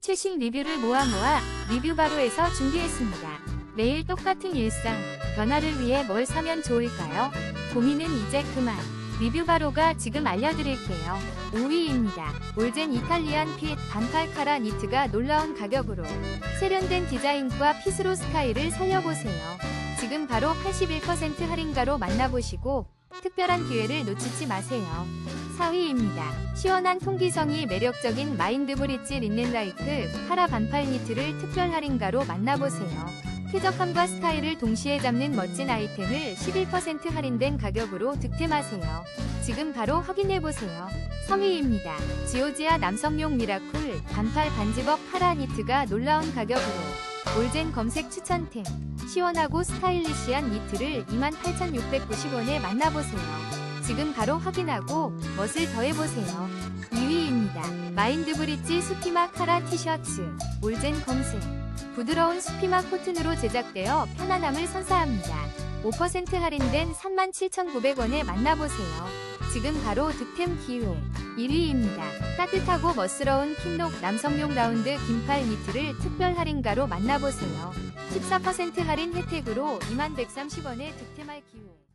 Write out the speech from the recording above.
최신 리뷰를 모아 모아 리뷰 바로에서 준비했습니다. 매일 똑같은 일상, 변화를 위해 뭘 사면 좋을까요? 고민은 이제 그만. 리뷰 바로가 지금 알려드릴게요. 5위입니다. 올젠 이탈리안 핏 반팔 카라 니트가 놀라운 가격으로 세련된 디자인과 핏으로 스타일을 살려보세요. 지금 바로 81% 할인가로 만나보시고 특별한 기회를 놓치지 마세요. 4위입니다. 시원한 통기성이 매력적인 마인드 브릿지 린넨 라이크 파라 반팔 니트를 특별 할인가로 만나보세요. 쾌적함과 스타일을 동시에 잡는 멋진 아이템을 11% 할인된 가격으로 득템하세요. 지금 바로 확인해보세요. 3위입니다. 지오지아 남성용 미라쿨 반팔 반집업 파라 니트가 놀라운 가격으로 올젠 검색 추천템 시원하고 스타일리시한 니트를 28,690원에 만나보세요. 지금 바로 확인하고 멋을 더해보세요. 2위입니다. 마인드 브릿지 수피마 카라 티셔츠 올젠 검색 부드러운 수피마 코튼으로 제작되어 편안함을 선사합니다. 5% 할인된 37,900원에 만나보세요. 지금 바로 득템 기회. 1위입니다. 따뜻하고 멋스러운 킨록 남성용 라운드 긴팔 니트를 특별 할인가로 만나보세요. 14% 할인 혜택으로 2130원에 득템할 기회.